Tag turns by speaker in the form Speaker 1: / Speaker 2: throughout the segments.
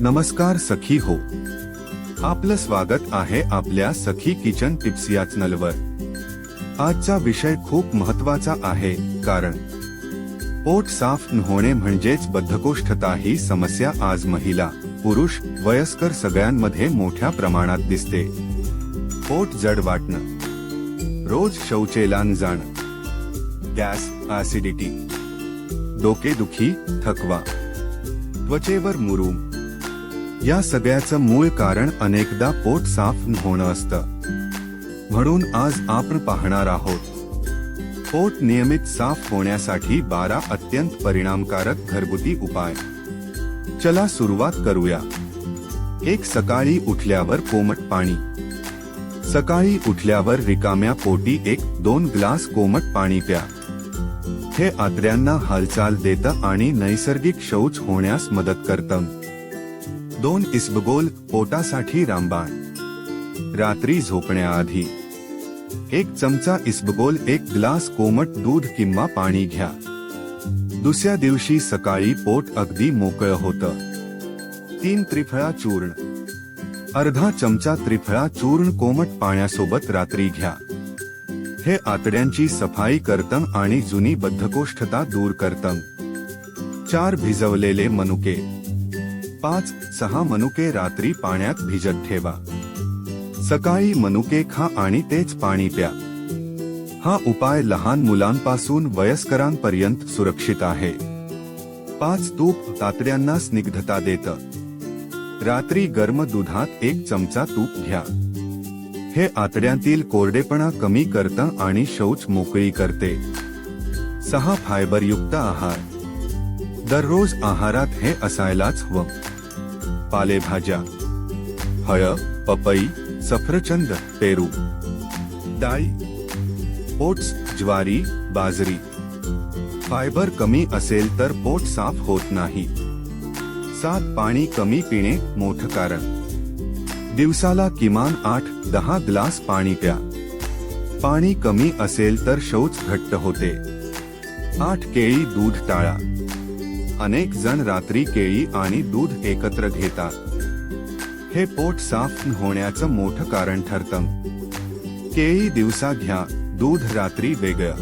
Speaker 1: नमस्कार सखी हो. आपलं स्वागत आहे आपल्या सखी किचन टिप्स या चॅनलवर. आजचा विषय खूप महत्त्वाचा आहे कारण पोट साफ न होणे म्हणजेच बद्धकोष्ठता ही समस्या आज महिला पुरुष वयस्कर सगळ्यांमध्ये मोठ्या प्रमाणात दिसते. पोट जड वाटणं. रोज शौचेला जाणं. गॅस ऍसिडिटी डोकेदुखी थकवा. त्वचेवर मुरूम. या सगळ्याचं मूळ कारण अनेकदा पोट साफ होणं असतं. म्हणून आज आपण पाहणार आहोत. पोट नियमित साफ होण्यासाठी बारा अत्यंत परिणामकारक घरगुती उपाय. चला सुरुवात करूया. एक सकाळी उठल्यावर कोमट पाणी. सकाळी उठल्यावर रिकाम्या पोटी एक दोन ग्लास कोमट पाणी प्या. हे आत्र्यांना हालचाल देतं आणि नैसर्गिक शौच होण्यास मदत करतं. दोन इसबगोल पोटासाठी रामबाण. रात्री झोपण्याआधी. एक चमचा इसबगोल एक ग्लास कोमट दूध किंवा पाणी घ्या. दुसऱ्या दिवशी सकाळी पोट अगदी मोकळं होतं. तीन त्रिफळा चूर्ण. अर्धा चमचा त्रिफळा चूर्ण कोमट पाण्यासोबत रात्री घ्या. हे आतड्यांची सफाई करतं आणि जुनी बद्धकोष्ठता दूर करतं चार भिजवलेले मनुके. पाच सहा मनुके रात्री पाण्यात भिजत ठेवा. सकाळी मनुके खा आणि तेच पाणी प्या. हा उपाय लहान मुलांपासून वयस्करांपर्यंत सुरक्षित आहे. पाच तूप तातड्यांना स्निग्धता देतं. रात्री गर्म दुधात एक चमचा तूप घ्या. हे आतड्यांतील कोरडेपणा कमी करतं आणि शौच मोकळी करते. सहा फायबरयुक्त आहार. दररोज आहारात हे असायलाच हवं. पालेभाज्या फळ पपई सफरचंद पेरू डाळी ओट्स ज्वारी बाजरी. फायबर कमी असेल तर पोट साफ होत नाही. सात पाणी कमी पिणे मोठं कारण. दिवसाला किमान आठ दहा ग्लास पाणी प्या. पाणी कमी असेल तर शौच घट्ट होते. आठ केळी दूध टाळा. अनेक जण रात्री केळी आणि दूध एकत्र घेतात. हे पोट साफ होण्याचं मोठं कारण ठरतं. केळी दिवसा घ्या दूध रात्री वेगळं.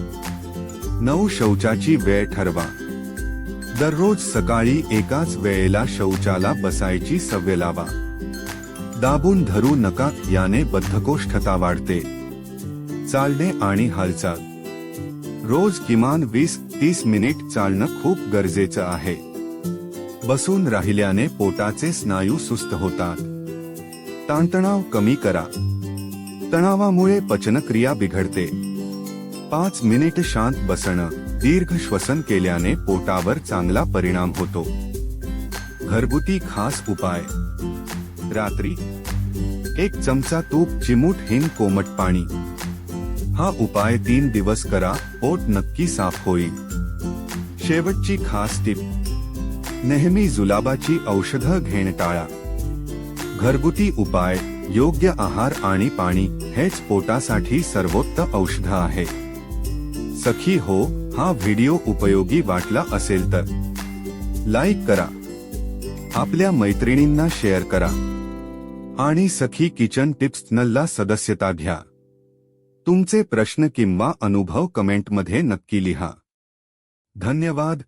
Speaker 1: नऊ शौचाची वेळ ठरवा. दररोज सकाळी एकाच वेळेला शौचाला बसायची सवय लावा. दाबून धरू नका याने बद्धकोष्ठता वाढते. चालणे आणि हालचाल. रोज किमान वीस तीस मिनिट चालणं खूप गरजेचं आहे. बसून राहिल्याने पोटाचे स्नायू सुस्त होतात. ताणतणाव कमी करा. तणावामुळे पचनक्रिया बिघडते. पाच मिनिट शांत बसणं दीर्घ श्वसन केल्याने पोटावर चांगला परिणाम होतो. घरगुती खास उपाय. रात्री एक चमचा तूप चिमूट हिंग कोमट पाणी. हा उपाय तीन दिवस करा पोट नक्की साफ होईल. शेवटची खास टीप. नेहमी जुलाबाची औषधं घेण टाळा. घरगुती उपाय योग्य आहार आणि पाणी हेच पोटासाठी सर्वोत्तम औषध आहे. सखी हो हा व्हिडिओ उपयोगी वाटला असेल तर. लाईक करा. आपल्या मैत्रिणींना शेअर करा. आणि सखी किचन टिप्स नल्ला सदस्यता घ्या. तुमचे प्रश्न किंवा अनुभव कमेंटमध्ये नक्की लिहा. धन्यवाद.